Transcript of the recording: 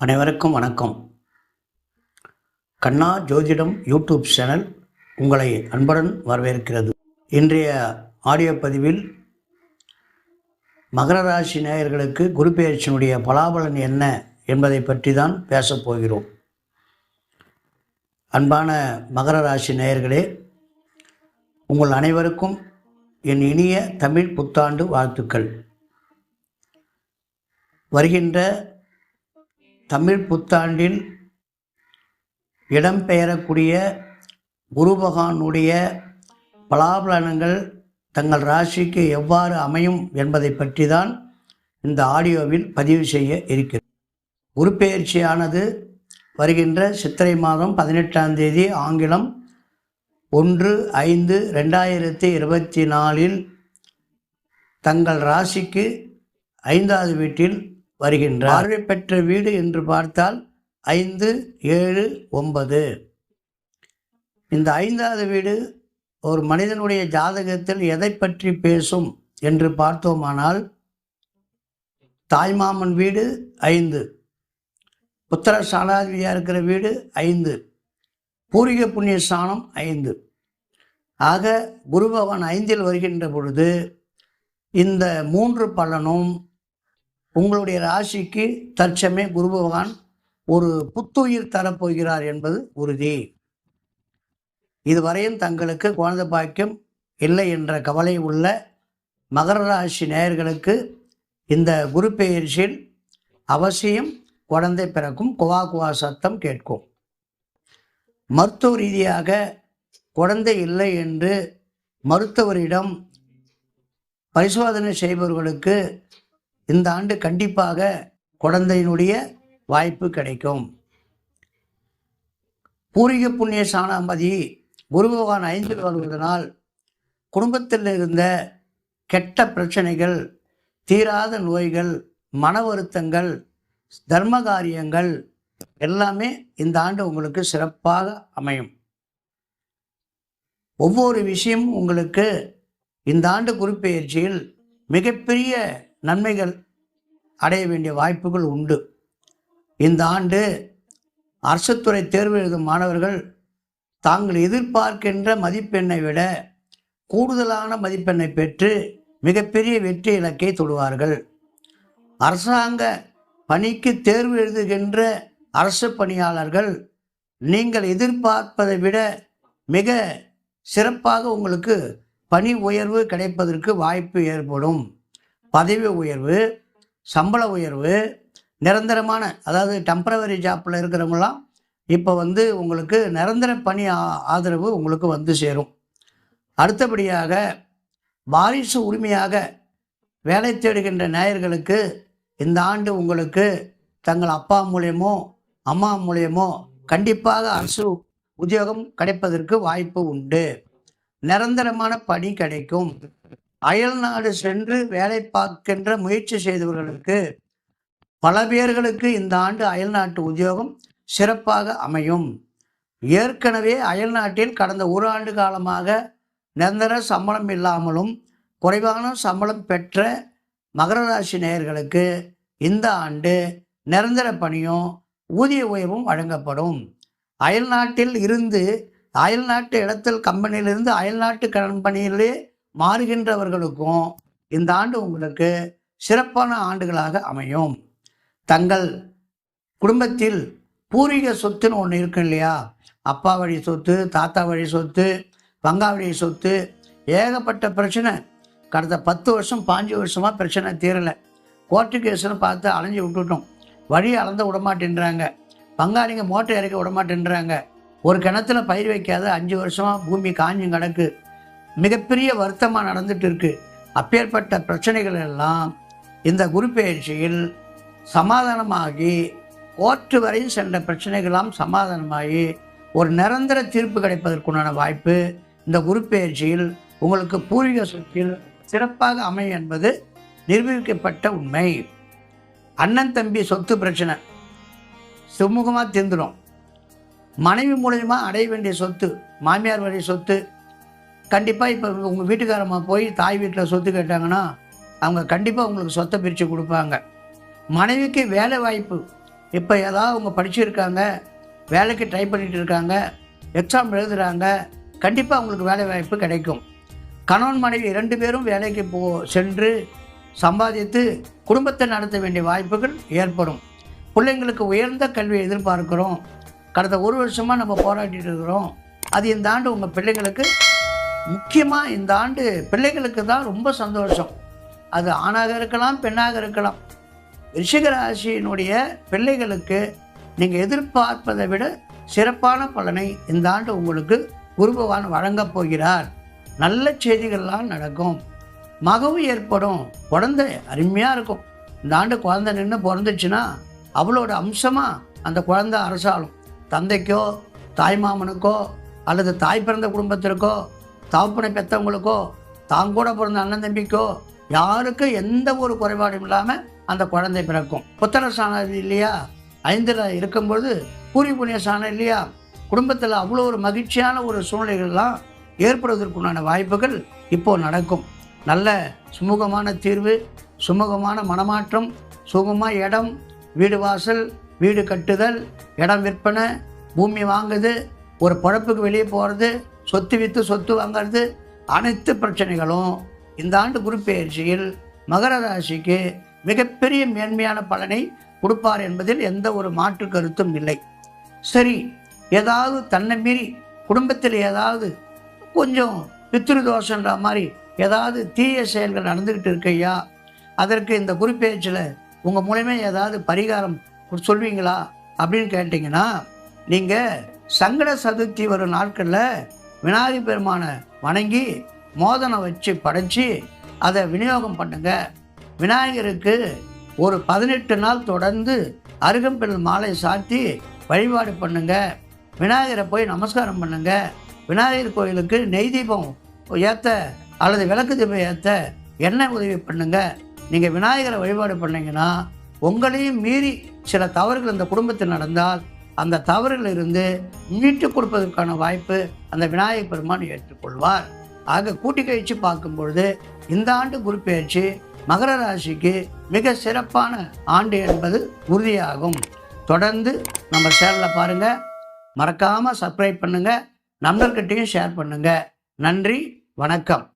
அனைவருக்கும் வணக்கம். கண்ணா ஜோதிடம் யூடியூப் சேனல் உங்களை அன்புடன் வரவேற்கிறது. இன்றைய ஆடியோ பதிவில் மகர ராசி நேயர்களுக்கு குரு பெயர்ச்சியினுடைய பலாபலன் என்ன என்பதை பற்றி தான் பேசப் போகிறோம். அன்பான மகர ராசி நேயர்களே உங்கள் அனைவருக்கும் என் இனிய தமிழ் புத்தாண்டு வாழ்த்துக்கள். வருகின்ற தமிழ் புத்தாண்டில் இடம்பெயரக்கூடிய குரு பகவானுடைய பலாபலனங்கள் தங்கள் ராசிக்கு எவ்வாறு அமையும் என்பதை பற்றி தான் இந்த ஆடியோவில் பதிவு செய்ய இருக்கிறது. உருப்பெயர்ச்சியானது வருகின்ற சித்திரை மாதம் பதினெட்டாம் தேதி ஆங்கிலம் ஒன்று ஐந்து ரெண்டாயிரத்தி இருபத்தி நாலில் தங்கள் ராசிக்கு ஐந்தாவது வீட்டில் வருகின்றார். பார்வை பெற்ற வீடு என்று பார்த்தால் ஐந்து ஏழு ஒன்பது. இந்த ஐந்தாவது வீடு ஒரு மனிதனுடைய ஜாதகத்தில் எதை பற்றி பேசும் என்று பார்த்தோமானால் தாய்மாமன் வீடு ஐந்து. புத்திர சாணாதிபதியாக இருக்கிற வீடு ஐந்து. பூர்வீக புண்ணிய ஸ்தானம் ஐந்து. ஆக குரு பகவான் ஐந்தில் வருகின்ற பொழுது இந்த மூன்று பலனும் உங்களுடைய ராசிக்கு தற்சமே குரு பகவான் ஒரு புத்துயிர் தரப்போகிறார் என்பது உறுதி. இதுவரையும் தங்களுக்கு குழந்தை பாக்கியம் இல்லை என்ற கவலை உள்ள மகர ராசி நேயர்களுக்கு இந்த குரு பெயர்ச்சியில் அவசியம் குழந்தை பிறக்கும் குவா குவா சத்தம் கேட்கும். மருத்துவ ரீதியாக குழந்தை இல்லை என்று மருத்துவரிடம் பரிசோதனை செய்பவர்களுக்கு இந்த ஆண்டு கண்டிப்பாக குழந்தையினுடைய வாய்ப்பு கிடைக்கும். பூர்வீக புண்ணிய சாணாமதி குரு பகவான் ஐந்தில் வருவதனால் குடும்பத்தில் இருந்த கெட்ட பிரச்சனைகள் தீராத நோய்கள் மன வருத்தங்கள் தர்ம காரியங்கள் எல்லாமே இந்த ஆண்டு உங்களுக்கு சிறப்பாக அமையும். ஒவ்வொரு விஷயமும் உங்களுக்கு இந்த ஆண்டு குறிப்பெயர்ச்சியில் மிகப்பெரிய நன்மைகள் அடைய வேண்டிய வாய்ப்புகள் உண்டு. இந்த ஆண்டு அரசுத்துறை தேர்வு எழுதும் மாணவர்கள் தாங்கள் எதிர்பார்க்கின்ற மதிப்பெண்ணை விட கூடுதலான மதிப்பெண்ணை பெற்று மிகப்பெரிய வெற்றி இலக்கை தொடுவார்கள். அரசாங்க பணிக்கு தேர்வு எழுதுகின்ற அரசு பணியாளர்கள் நீங்கள் எதிர்பார்ப்பதை விட மிக சிறப்பாக உங்களுக்கு பணி உயர்வு கிடைப்பதற்கு வாய்ப்பு ஏற்படும். பதவி உயர்வு சம்பள உயர்வு நிரந்தரமான அதாவது டெம்பரவரி ஜாப்பில் இருக்கிறவங்களாம் இப்போ வந்து உங்களுக்கு நிரந்தர பணி ஆ- ஆதரவு உங்களுக்கு வந்து சேரும். அடுத்தபடியாக வாரிசு உரிமையாக வேலை தேடுகின்ற நேயர்களுக்கு இந்த ஆண்டு உங்களுக்கு தங்கள் அப்பா மூலியமோ அம்மா மூலியமோ கண்டிப்பாக அரசு உத்தியோகம் கிடைப்பதற்கு வாய்ப்பு உண்டு. நிரந்தரமான பணி கிடைக்கும். அயல் நாடு சென்று வேலை பார்க்கின்ற முயற்சி செய்தவர்களுக்கு பல பேர்களுக்கு இந்த ஆண்டு அயல் நாட்டு உத்தியோகம் சிறப்பாக அமையும். ஏற்கனவே அயல் நாட்டில் கடந்த ஒரு ஆண்டு காலமாக நிரந்தர சம்பளம் இல்லாமலும் குறைவான சம்பளம் பெற்ற மகர ராசி நேயர்களுக்கு இந்த ஆண்டு நிரந்தர பணியும் ஊதிய உயர்வும் வழங்கப்படும். அயல்நாட்டில் இருந்து அயல்நாட்டு இடத்தில் கம்பெனியிலிருந்து அயல்நாட்டு கடன் கம்பெனியிலே மாறுகின்றவர்களுக்கும் இந்த ஆண்டு உங்களுக்கு சிறப்பான ஆண்டுகளாக அமையும். தங்கள் குடும்பத்தில் பூர்வீக சொத்துன்னு ஒன்று இருக்கும் இல்லையா? அப்பா வழி சொத்து தாத்தா வழி சொத்து பங்கா வழி சொத்து ஏகப்பட்ட பிரச்சனை. கடந்த பத்து வருஷம் பாஞ்சு வருஷமாக பிரச்சனை தீரலை. கோர்ட்டு கேஸ்னு பார்த்து அலைஞ்சு விட்டுட்டோம். வழி அளந்து விடமாட்டேன்றாங்க. பங்காளிங்க மோட்டை இறக்க விடமாட்டேன்றாங்க. ஒரு கிணத்துல பயிர் வைக்காத அஞ்சு வருஷமாக பூமி காஞ்சும் கிடக்கு. மிகப்பெரிய வருத்தமாக நடந்துட்டு இருக்கு. அப்பேற்பட்ட பிரச்சனைகள் எல்லாம் இந்த குரு பயிற்சியில் சமாதானமாகி கோர்ட்டு வரையும் சென்ற பிரச்சனைகளாம் சமாதானமாகி ஒரு நிரந்தர தீர்ப்பு கிடைப்பதற்குண்டான வாய்ப்பு இந்த குரு பயிற்சியில் உங்களுக்கு பூர்வீக சொத்தில் சிறப்பாக அமையும் என்பது நிரூபிக்கப்பட்ட உண்மை. அண்ணன் தம்பி சொத்து பிரச்சனை. சுமூகமாக தீர்ந்துடும் மனைவி மூலயமா அடைய வேண்டிய சொத்து மாமியார் வழி சொத்து கண்டிப்பாக இப்போ உங்கள் வீட்டுக்காரம்மா போய் தாய் வீட்டில் சொத்து கேட்டாங்கன்னா அவங்க கண்டிப்பாக உங்களுக்கு சொத்தை பிரித்து கொடுப்பாங்க. மனைவிக்கு வேலை வாய்ப்பு. இப்போ ஏதாவது அவங்க படிச்சிருக்காங்க வேலைக்கு ட்ரை பண்ணிகிட்டு இருக்காங்க எக்ஸாம் எழுதுகிறாங்க கண்டிப்பாக அவங்களுக்கு வேலை வாய்ப்பு கிடைக்கும். கணவன் மனைவி இரண்டு பேரும் வேலைக்கு போ சென்று சம்பாதித்து குடும்பத்தை நடத்த வேண்டிய வாய்ப்புகள் ஏற்படும். பிள்ளைங்களுக்கு உயர்ந்த கல்வியை எதிர்பார்க்குறோம். கடந்த ஒரு வருஷமாக நம்ம போராடிட்டு இருக்கிறோம். அது இந்த ஆண்டு உங்கள் பிள்ளைங்களுக்கு முக்கியமாக இந்த ஆண்டு பிள்ளைகளுக்கு தான் ரொம்ப சந்தோஷம். அது ஆணாக இருக்கலாம் பெண்ணாக இருக்கலாம். ரிஷிக ராசியினுடைய பிள்ளைகளுக்கு நீங்கள் எதிர்பார்ப்பதை விட சிறப்பான பலனை இந்த ஆண்டு உங்களுக்கு குரு பகவான் வழங்கப் போகிறார். நல்ல செய்திகள்லாம் நடக்கும். மகவும் ஏற்படும். குழந்தை அருமையாக இருக்கும். இந்த ஆண்டு குழந்தை நின்று பிறந்துச்சுன்னா அவளோட அம்சமாக அந்த குழந்தை அரசாலும் தந்தைக்கோ தாய்மாமனுக்கோ அல்லது தாய் பிறந்த குடும்பத்திற்கோ தாப்புனை பெற்றவங்களுக்கோ தான் கூட பிறந்த அண்ணன் தம்பிக்கோ யாருக்கும் எந்த ஒரு குறைபாடும் இல்லாமல் அந்த குழந்தை பிறக்கும். புத்திர சாணம் இல்லையா? ஐந்தில் இருக்கும்பொழுது பூரி புண்ணிய சாணம் இல்லையா? குடும்பத்தில் அவ்வளோ ஒரு மகிழ்ச்சியான ஒரு சூழ்நிலைகள்லாம் ஏற்படுவதற்குண்டான வாய்ப்புகள் இப்போ நடக்கும். நல்ல சுமூகமான தீர்வு சுமூகமான மனமாற்றம் சுகமாக இடம் வீடு வாசல் வீடு கட்டுதல் இடம் விற்பனை பூமி வாங்குது ஒரு பழப்புக்கு வெளியே போகிறது சொத்து விற்று சொத்து வாங்கிறது அனைத்து பிரச்சனைகளும் இந்த ஆண்டு குருப்பெயர்ச்சியில் மகர ராசிக்கு மிகப்பெரிய மேன்மையான பலனை கொடுப்பார் என்பதில் எந்த ஒரு மாற்று கருத்தும் இல்லை. சரி ஏதாவது தன்னை மீறி குடும்பத்தில் ஏதாவது கொஞ்சம் பித்ரு தோஷன்ற மாதிரி ஏதாவது தீய செயல்கள் நடந்துக்கிட்டு இருக்கையா அதற்கு இந்த குறிப்பேச்சில் உங்கள் மூலமே ஏதாவது பரிகாரம் சொல்வீங்களா அப்படின்னு கேட்டிங்கன்னா நீங்கள் சங்கட சதுர்த்தி வரும் நாட்களில் விநாயகர் பெருமானை வணங்கி மோதனை வச்சு படைச்சி அதை விநியோகம் பண்ணுங்க. விநாயகருக்கு ஒரு பதினெட்டு நாள் தொடர்ந்து அருகம்பில் மாலை சாத்தி வழிபாடு பண்ணுங்க. விநாயகரை போய் நமஸ்காரம் பண்ணுங்க. விநாயகர் கோயிலுக்கு நெய் தீபம் ஏற்ற அல்லது விளக்கு தீபம் ஏற்ற எண்ணெய் உதவி பண்ணுங்க. நீங்கள் விநாயகரை வழிபாடு பண்ணீங்கன்னா உங்களையும் மீறி சில தவறுகள் இந்த குடும்பத்தில் நடந்தால் அந்த தவறிலிருந்து இருந்து மீட்டு கொடுப்பதற்கான வாய்ப்பு அந்த விநாயகர் பெருமான் ஏற்றுக்கொள்வார். ஆக கூட்டி கழிச்சு பார்க்கும் பொழுது இந்த ஆண்டு குரு பெயர்ச்சி மகர ராசிக்கு மிக சிறப்பான ஆண்டு என்பது உறுதியாகும். தொடர்ந்து நம்ம சேனலை பாருங்கள் மறக்காமல் சப்ஸ்கிரைப் பண்ணுங்கள் நண்பர்கிட்டையும் ஷேர் பண்ணுங்கள் நன்றி வணக்கம்.